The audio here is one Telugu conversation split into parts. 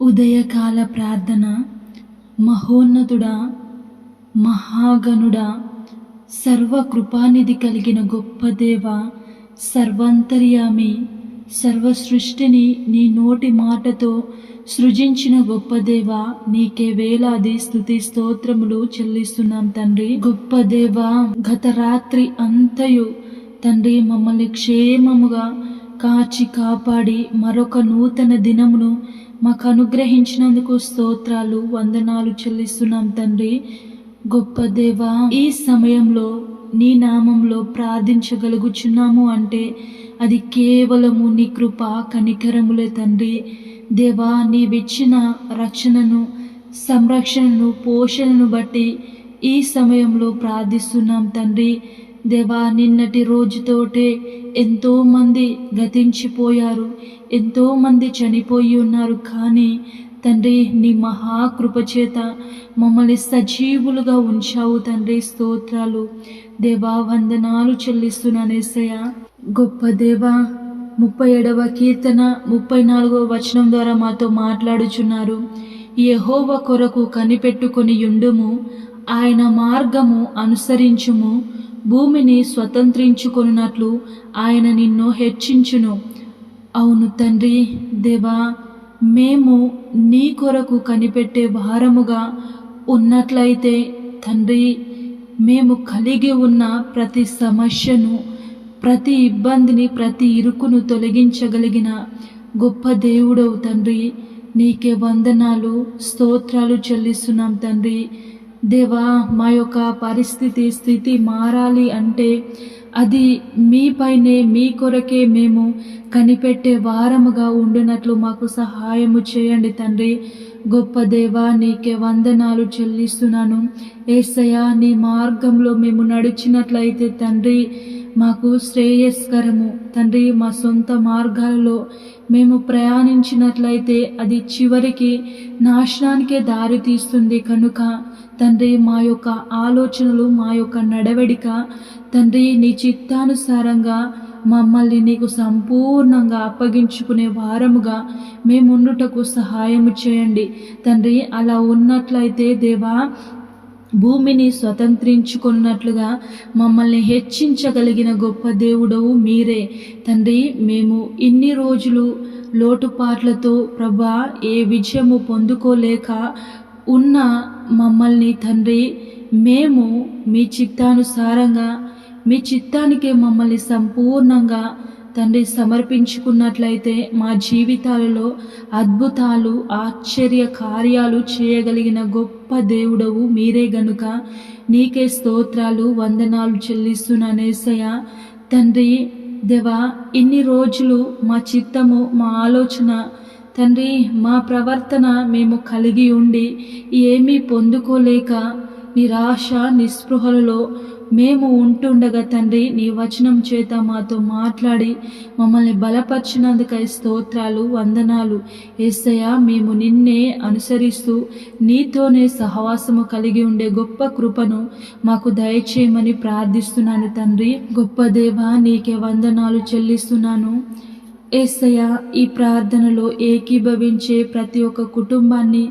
ఉదయకాల ప్రార్థన మహోన్నతుడా మహాగణుడా సర్వకృపానిధి కలిగిన గొప్ప దేవ సర్వంతర్యామి సర్వ సృష్టిని నీ నోటి మాటతో సృజించిన గొప్ప దేవ నీకే వేలాది స్థుతి స్తోత్రములు చెల్లిస్తున్నాం తండ్రి. గొప్ప దేవ గత రాత్రి అంతయు తండ్రి మమ్మల్ని క్షేమముగా కాచి కాపాడి మరొక నూతన దినమును మాకు అనుగ్రహించినందుకు స్తోత్రాలు వందనాలు చెల్లిస్తున్నాం తండ్రి. గొప్ప దేవా ఈ సమయంలో నీ నామంలో ప్రార్థించగలుగుచున్నాము అంటే అది కేవలము నీ కృప కనికరములే తండ్రి. దేవా నీవిచ్చిన రక్షణను సంరక్షణను పోషణను బట్టి ఈ సమయంలో ప్రార్థిస్తున్నాం తండ్రి. దేవా నిన్నటి రోజుతోటే ఎంతోమంది గతించిపోయారు ఎంతోమంది చనిపోయి ఉన్నారు. కానీ తండ్రి నీ మహాకృపచేత మమ్మల్ని సజీవులుగా ఉంచావు తండ్రి స్తోత్రాలు. దేవా వందనాలు చెల్లిస్తున్నానేసయ్య గొప్ప దేవా ముప్పై ఏడవ కీర్తన ముప్పై నాలుగవ వచనం ద్వారా మాతో మాట్లాడుచున్నారు. యహోవ కొరకు కనిపెట్టుకొని యుండుము ఆయన మార్గము అనుసరించుము. భూమిని స్వతంత్రించుకొనున్నట్లు ఆయన నిన్ను హెచ్చించును. అవును తండ్రి దేవా మేము నీ కొరకు కనిపెట్టే భారముగా ఉన్నట్లయితే తండ్రి మేము కలిగి ఉన్న ప్రతి సమస్యను ప్రతి ఇబ్బందిని ప్రతి ఇరుకును తొలగించగలిగిన గొప్ప దేవుడవు తండ్రి. నీకే వందనాలు స్తోత్రాలు చెల్లిస్తున్నాం తండ్రి. దేవా మా యొక్క పరిస్థితి స్థితి మారాలి అంటే అది మీపైనే మీ కొరకే మేము కనిపెట్టే వారముగా ఉండినట్లు మాకు సహాయము చేయండి తండ్రి. గొప్ప దేవా నీకే వందనాలు చెల్లిస్తున్నాను. ఏసయ్య నీ మార్గంలో మేము నడిచినట్లయితే తండ్రి మాకు శ్రేయస్కరము. తండ్రి మా సొంత మార్గాలలో మేము ప్రయాణించినట్లయితే అది చివరికి నాశనానికే దారి తీస్తుంది కనుక తండ్రి మా యొక్క ఆలోచనలు మా యొక్క నడవడిక తండ్రి నీ చిత్తానుసారంగా మమ్మల్ని నీకు సంపూర్ణంగా అప్పగించుకునే వారముగా మేముండుటకు సహాయము చేయండి. తండ్రి అలా ఉన్నట్లయితే దేవా భూమిని స్వతంత్రించుకున్నట్లుగా మమ్మల్ని హెచ్చించగలిగిన గొప్ప దేవుడవు మీరే. తండ్రి మేము ఇన్ని రోజులు లోటుపాట్లతో ప్రభా ఏ విజయము పొందుకోలేక ఉన్న మమ్మల్ని తండ్రి మేము మీ చిత్తానుసారంగా మీ చిత్తానికే మమ్మల్ని సంపూర్ణంగా తండ్రి సమర్పించుకున్నట్లయితే మా జీవితాలలో అద్భుతాలు ఆశ్చర్య కార్యాలు చేయగలిగిన గొప్ప దేవుడవు మీరే గనుక. నీకే స్తోత్రాలు వందనాలు చెల్లిస్తున్నానేసయ్య తండ్రి దేవా ఇన్ని రోజులు మా చిత్తము మా ఆలోచన తండ్రి మా ప్రవర్తన మేము కలిగి ఉండి ఏమీ పొందుకోలేక నిరాశ నిస్పృహలలో మేము ఉంటుండగా తండ్రి నీ వచనం చేత మాతో మాట్లాడి మమ్మల్ని బలపరిచినందుకై స్తోత్రాలు వందనాలు. ఏసయ మేము నిన్నే అనుసరిస్తూ నీతోనే సహవాసము కలిగి ఉండే గొప్ప కృపను మాకు దయచేయమని ప్రార్థిస్తున్నాను తండ్రి. గొప్ప దేవ నీకే వందనాలు చెల్లిస్తున్నాను. ఏసయ ఈ ప్రార్థనలో ఏకీభవించే ప్రతి ఒక్క కుటుంబాన్ని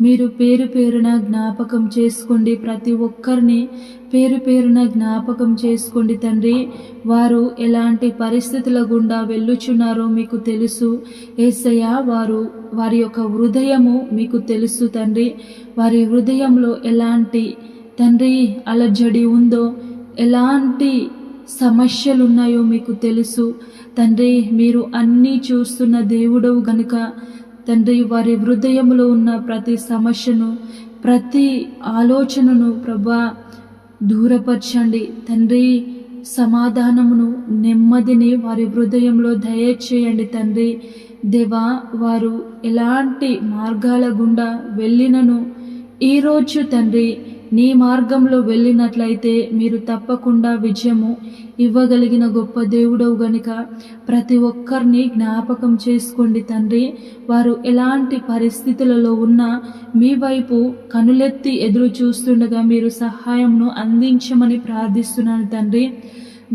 మీరు పేరు పేరున జ్ఞాపకం చేసుకోండి ప్రతి ఒక్కరిని. పేరు పేరున జ్ఞాపకం చేసుకోండి తండ్రి. వారు ఎలాంటి పరిస్థితుల గుండా వెళ్ళుచున్నారో మీకు తెలుసు. ఏసయ్య వారు వారి యొక్క హృదయము మీకు తెలుసు తండ్రి. వారి హృదయంలో ఎలాంటి తండ్రి అలజడి ఉందో ఎలాంటి సమస్యలు ఉన్నాయో మీకు తెలుసు. తండ్రి మీరు అన్నీ చూస్తున్న దేవుడవు గనుక తండ్రి వారి హృదయంలో ఉన్న ప్రతి సమస్యను ప్రతి ఆలోచనను ప్రభా దూరపరచండి. తండ్రి సమాధానమును నెమ్మదిని వారి హృదయంలో దయచేయండి తండ్రి. దేవా వారు ఎలాంటి మార్గాల గుండా వెళ్ళినను? ఈరోజు తండ్రి నీ మార్గంలో వెళ్ళినట్లయితే మీరు తప్పకుండా విజయము ఇవ్వగలిగిన గొప్ప దేవుడవు గనుక ప్రతి ఒక్కరిని జ్ఞాపకం చేసుకోండి తండ్రి. వారు ఎలాంటి పరిస్థితులలో ఉన్నా మీ వైపు కనులెత్తి ఎదురు చూస్తుండగా మీరు సహాయంను అందించమని ప్రార్థిస్తున్నాను తండ్రి.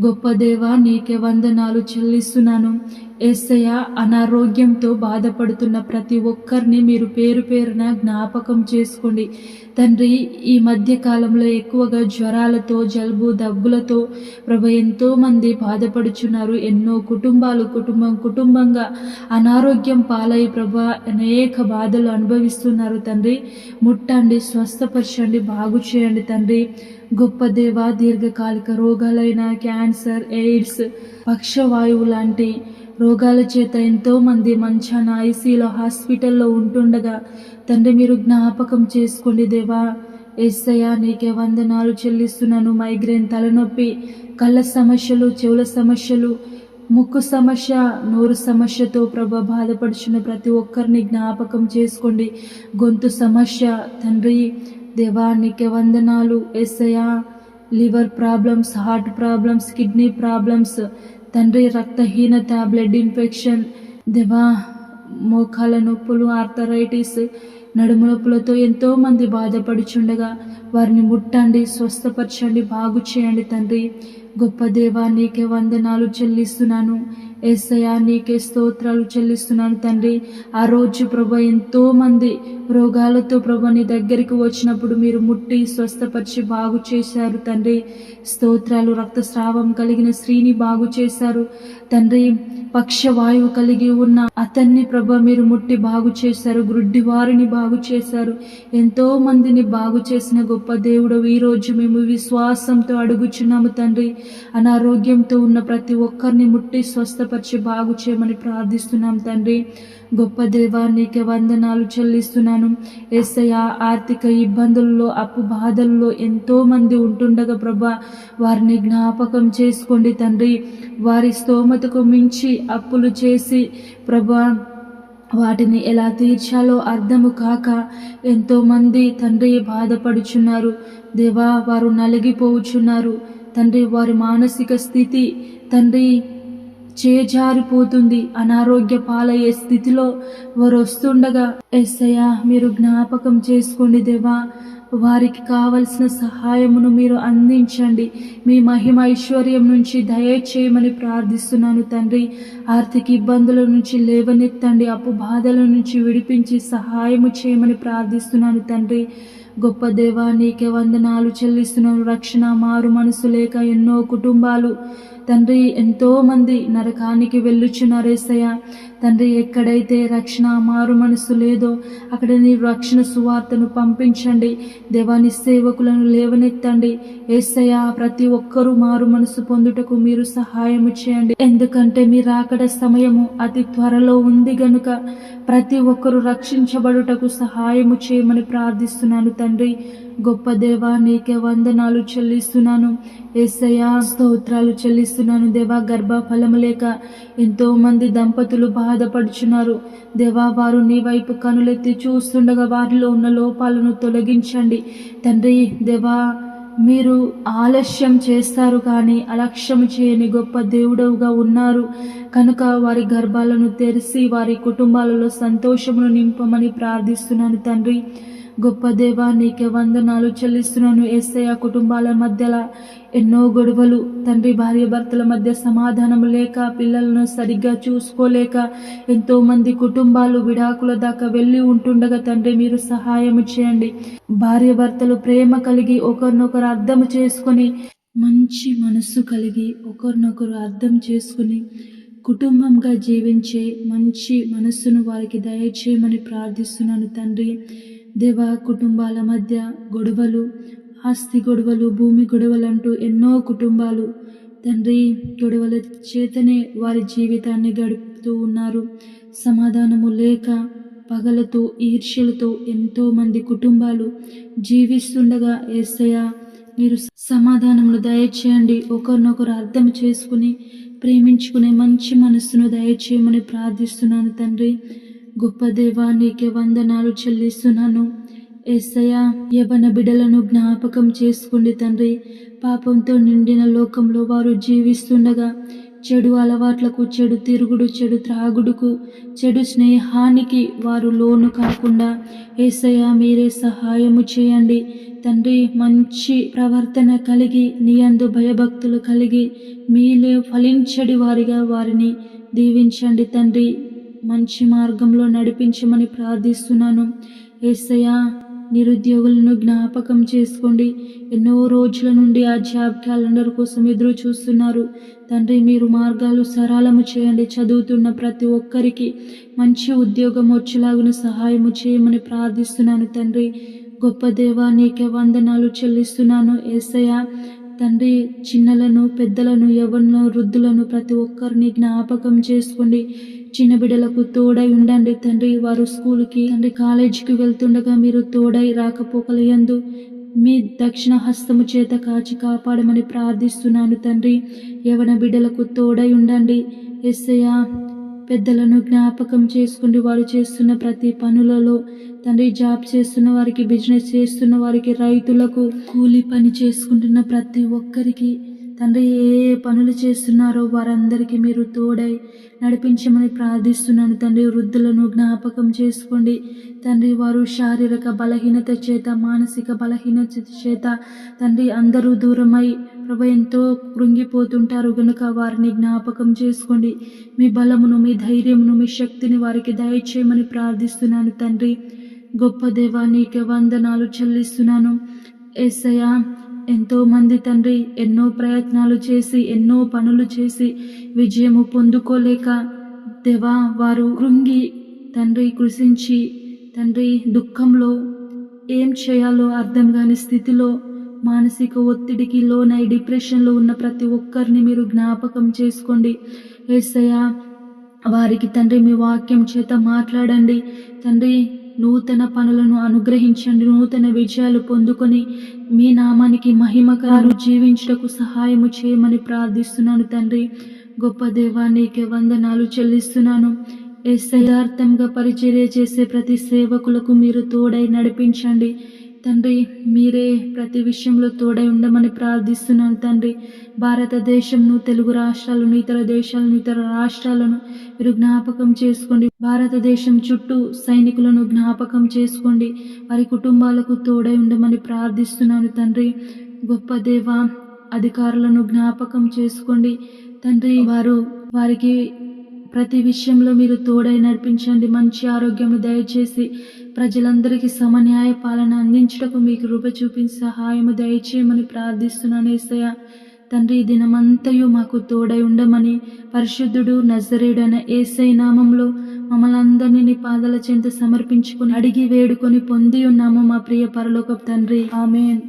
గొప్ప దేవ నీకే వందనాలు చెల్లిస్తున్నాను. ఏసయ్య అనారోగ్యంతో బాధపడుతున్న ప్రతి ఒక్కరిని మీరు పేరు పేరున జ్ఞాపకం చేసుకోండి. తండ్రి ఈ మధ్య కాలంలో ఎక్కువగా జ్వరాలతో జలుబు దగ్గులతో ప్రభ ఎంతోమంది బాధపడుచున్నారు. ఎన్నో కుటుంబాలు కుటుంబం కుటుంబంగా అనారోగ్యం పాలై ప్రభ అనేక బాధలు అనుభవిస్తున్నారు తండ్రి. ముట్టండి స్వస్థపరచండి బాగు చేయండి తండ్రి. గొప్ప దేవ దీర్ఘకాలిక రోగాలైన క్యాన్సర్ ఎయిడ్స్ పక్షవాయువు లాంటి రోగాల చేత ఎంతోమంది మంచాన ఐసీలో హాస్పిటల్లో ఉంటుండగా తండ్రి మీరు జ్ఞాపకం చేసుకోండి దేవా. ఎస్సయ్యా నీకే వందనాలు చెల్లిస్తున్నాను. మైగ్రేన్ తలనొప్పి కళ్ళ సమస్యలు చెవుల సమస్యలు ముక్కు సమస్య నోరు సమస్యతో ప్రభ బాధపడుచున్న ప్రతి ఒక్కరిని జ్ఞాపకం చేసుకోండి. గొంతు సమస్య తండ్రి దేవా నీకే వందనాలు. Yesayya liver problems heart problems kidney problems తండ్రి రక్తహీనత బ్లడ్ ఇన్ఫెక్షన్ దేవా మోకాల నొప్పులు ఆర్థరైటిస్ నడుము నొప్పులతో ఎంతోమంది బాధపడుచుండగా వారిని ముట్టండి స్వస్థపరచండి బాగు చేయండి తండ్రి. గొప్ప దేవా నీకే వందనాలు చెల్లిస్తున్నాను. ఏసయా నీకే స్తోత్రాలు చెల్లిస్తున్నాను తండ్రి. ఆ రోజు ప్రభ ఎంతో మంది రోగాలతో ప్రభ నీ దగ్గరికి వచ్చినప్పుడు మీరు ముట్టి స్వస్థపరిచి బాగు చేశారు తండ్రి. స్తోత్రాలు రక్తస్రావం కలిగిన స్త్రీని బాగు చేశారు తండ్రి. పక్షవాయువు కలిగి ఉన్న అతన్ని ప్రభ మీరు ముట్టి బాగు చేశారు గ్రుడ్డి వారిని బాగు చేశారు. ఎంతో మందిని బాగు చేసిన గొప్ప దేవుడు ఈ రోజు మేము విశ్వాసంతో అడుగుచున్నాము తండ్రి. అనారోగ్యంతో ఉన్న ప్రతి ఒక్కరిని ముట్టి స్వస్థపరిచి బాగు చేయమని ప్రార్థిస్తున్నాం తండ్రి. గొప్ప దేవా వందనాలు చెల్లిస్తున్నాను. ఎస్ఐ ఆర్థిక ఇబ్బందుల్లో అప్పు బాధల్లో ఎంతో మంది ఉంటుండగా ప్రభా వారిని జ్ఞాపకం చేసుకోండి తండ్రి. వారి స్తోమతకు మించి అప్పులు చేసి ప్రభా వాటిని ఎలా తీర్చాలో అర్థము కాక ఎంతోమంది తండ్రి బాధపడుచున్నారు. దేవా వారు నలిగిపోవుచున్నారు. తండ్రి వారి మానసిక స్థితి తండ్రి చేజారిపోతుంది. అనారోగ్య పాలయ్యే స్థితిలో వారు వస్తుండగా ఎస్సయ్య మీరు జ్ఞాపకం చేసుకోండి దేవా. వారికి కావలసిన సహాయమును మీరు అందించండి. మీ మహిమ ఐశ్వర్యం నుంచి దయచేయమని ప్రార్థిస్తున్నాను తండ్రి. ఆర్థిక ఇబ్బందుల నుంచి లేవనెత్తండి. అప్పు బాధల నుంచి విడిపించి సహాయము చేయమని ప్రార్థిస్తున్నాను తండ్రి. గొప్ప దేవా నీకే వందనాలు చెల్లిస్తున్నాను. రక్షణ మారు మనసు లేక ఎన్నో కుటుంబాలు. తండ్రి ఎంతోమంది నరకానికి వెళ్ళుచున్నారేసయ్య తండ్రి ఎక్కడైతే రక్షణ మారు మనసు లేదో అక్కడ నీ రక్షణ సువార్తను పంపించండి. దేవాని సేవకులను లేవనెత్తండి. ఏసయ్య ప్రతి ఒక్కరూ మారు మనసు పొందుటకు మీరు సహాయం చేయండి. ఎందుకంటే మీరు అక్కడ సమయము అతి త్వరలో ఉంది గనుక ప్రతి ఒక్కరూ రక్షించబడుటకు సహాయము చేయమని ప్రార్థిస్తున్నాను తండ్రి గొప్ప దేవా నీకే వందనాలు చెల్లిస్తున్నాను. ఏసయ్యా స్తోత్రాలు చెల్లిస్తున్నాను. దేవా గర్భఫలము లేక ఎంతోమంది దంపతులు బాధపడుచున్నారు. దేవా వారు నీ వైపు కనులెత్తి చూస్తుండగా వారిలో ఉన్న లోపాలను తొలగించండి. తండ్రి దేవా మీరు ఆలస్యం చేస్తారు కానీ అలక్ష్యం చేయని గొప్ప దేవుడవుగా ఉన్నారు. కనుక వారి గర్భాలను తెరిచి వారి కుటుంబాలలో సంతోషమును నింపమని ప్రార్థిస్తున్నాను తండ్రి. గొప్ప దేవా నీకే వందనాలు చెల్లిస్తున్నాను. ఏసయ్య కుటుంబాల మధ్యలో ఎన్నో గొడవలు తండ్రి భార్య భర్తల మధ్య సమాధానం లేక పిల్లలను సరిగ్గా చూసుకోలేక ఎంతోమంది కుటుంబాలు విడాకుల దాకా వెళ్ళి ఉంటుండగా తండ్రి మీరు సహాయం చేయండి. భార్య భర్తలు ప్రేమ కలిగి ఒకరినొకరు అర్థం చేసుకొని మంచి మనస్సు కలిగి ఒకరినొకరు అర్థం చేసుకుని కుటుంబంగా జీవించే మంచి మనస్సును వారికి దయచేయమని ప్రార్థిస్తున్నాను తండ్రి. దేవా కుటుంబాల మధ్య గొడవలు ఆస్తి గొడవలు భూమి గొడవలు అంటూ ఎన్నో కుటుంబాలు. తండ్రి గొడవల చేతనే వారి జీవితాన్ని గడుపుతూ ఉన్నారు. సమాధానము లేక పగలతో ఈర్ష్యలతో ఎంతో మంది కుటుంబాలు జీవిస్తుండగా ఏసయ్య మీరు సమాధానమును దయచేయండి. ఒకరినొకరు అర్థం చేసుకుని ప్రేమించుకునే మంచి మనస్సును దయచేయమని ప్రార్థిస్తున్నాను తండ్రి. గొప్ప దేవా నీకే వందనాలు చెల్లిస్తున్నాను. ఏసయ్య యవన బిడలను జ్ఞాపకం చేసుకోండి తండ్రి. పాపంతో నిండిన లోకంలో వారు జీవిస్తుండగా చెడు అలవాట్లకు చెడు తిరుగుడు చెడు త్రాగుడుకు చెడు స్నేహానికి వారు లోను కాకుండా ఏసయ్య మీరే సహాయము చేయండి. తండ్రి మంచి ప్రవర్తన కలిగి నీ అందు భయభక్తులు కలిగి మీలే ఫలించడి వారిగా వారిని దీవించండి తండ్రి. మంచి మార్గంలో నడిపించమని ప్రార్థిస్తున్నాను. ఏసయ్య నిరుద్యోగులను జ్ఞాపకం చేసుకోండి. ఎన్నో రోజుల నుండి ఆ జాబ్ క్యాలెండర్ కోసం ఎదురు చూస్తున్నారు. తండ్రి మీరు మార్గాలు సరళము చేయండి. చదువుతున్న ప్రతి ఒక్కరికి మంచి ఉద్యోగం వచ్చేలాగున సహాయము చేయమని ప్రార్థిస్తున్నాను తండ్రి. గొప్ప దేవా నీకే వందనాలు చెల్లిస్తున్నాను. ఏసయ్య తండ్రి చిన్నలను పెద్దలను ఎవరినో వృద్ధులను ప్రతి ఒక్కరిని జ్ఞాపకం చేసుకోండి చిన్న బిడ్డలకు తోడై ఉండండి తండ్రి. వారు స్కూల్కి తండ్రి కాలేజీకి వెళ్తుండగా మీరు తోడై రాకపోకలయందు మీ దక్షిణ హస్తము చేత కాచి కాపాడమని ప్రార్థిస్తున్నాను తండ్రి. యవన బిడ్డలకు తోడై ఉండండి. ఎస్సయ్య పెద్దలను జ్ఞాపకం చేసుకుని వారు చేస్తున్న ప్రతి పనులలో తండ్రి జాబ్ చేస్తున్న వారికి బిజినెస్ చేస్తున్న వారికి రైతులకు కూలి పని చేసుకుంటున్న ప్రతి ఒక్కరికి తండ్రి ఏ పనులు చేస్తున్నారో వారందరికీ మీరు తోడై నడిపించమని ప్రార్థిస్తున్నాను. తండ్రి వృద్ధులను జ్ఞాపకం చేసుకోండి. తండ్రి వారు శారీరక బలహీనత చేత మానసిక బలహీనత చేత తండ్రి అందరూ దూరమై ప్రభు ఎంతో కృంగిపోతుంటారు. గనుక వారిని జ్ఞాపకం చేసుకోండి. మీ బలమును మీ ధైర్యమును మీ శక్తిని వారికి దయచేయమని ప్రార్థిస్తున్నాను. తండ్రి గొప్ప దేవా నీకే వందనాలు చెల్లిస్తున్నాను. ఏసయ్య ఎంతో మంది తండ్రి ఎన్నో ప్రయత్నాలు చేసి ఎన్నో పనులు చేసి విజయము పొందుకోలేక దేవా వారు కృంగి తండ్రి కృషించి తండ్రి దుఃఖంలో ఏం చేయాలో అర్థం కాని స్థితిలో మానసిక ఒత్తిడికి లోనై డిప్రెషన్లో ఉన్న ప్రతి ఒక్కరిని మీరు జ్ఞాపకం చేసుకోండి. ఏసయ్యా వారికి తండ్రి మీ వాక్యం చేత మాట్లాడండి. తండ్రి నూతన పనులను అనుగ్రహించండి. నూతన విజయాలు పొందుకొని మీ నామానికి మహిమకారు జీవించుటకు సహాయము చేయమని ప్రార్థిస్తున్నాను తండ్రి. గొప్ప దేవా నీకే వందనాలు చెల్లిస్తున్నాను. యథార్థంగా పరిచర్య చేసే ప్రతి సేవకులకు మీరు తోడై నడిపించండి. తండ్రి మీరే ప్రతి విషయంలో తోడై ఉండమని ప్రార్థిస్తున్నాను తండ్రి. భారతదేశంను తెలుగు రాష్ట్రాలను ఇతర దేశాలను ఇతర రాష్ట్రాలను మీరు జ్ఞాపకం చేసుకోండి. భారతదేశం చుట్టూ సైనికులను జ్ఞాపకం చేసుకోండి. వారి కుటుంబాలకు తోడై ఉండమని ప్రార్థిస్తున్నాను తండ్రి. గొప్ప దేవ అధికారులను జ్ఞాపకం చేసుకోండి. తండ్రి వారు వారికి ప్రతి విషయంలో మీరు తోడై నడిపించండి. మంచి ఆరోగ్యము దయచేసి ప్రజలందరికీ సమన్యాయ పాలన అందించటకు మీకు రూప చూపించి సహాయము దయచేయమని ప్రార్థిస్తున్నాను ఏసయ్య. తండ్రి దినమంతయు మాకు తోడై ఉండమని పరిశుద్ధుడు నజరేడైన ఏసై నామంలో మమ్మల్ని అందరినీ నీ పాదాల చెంత సమర్పించుకుని అడిగి వేడుకొని పొంది ఉన్నాము మా ప్రియ పరలోక తండ్రి. ఆమెన్.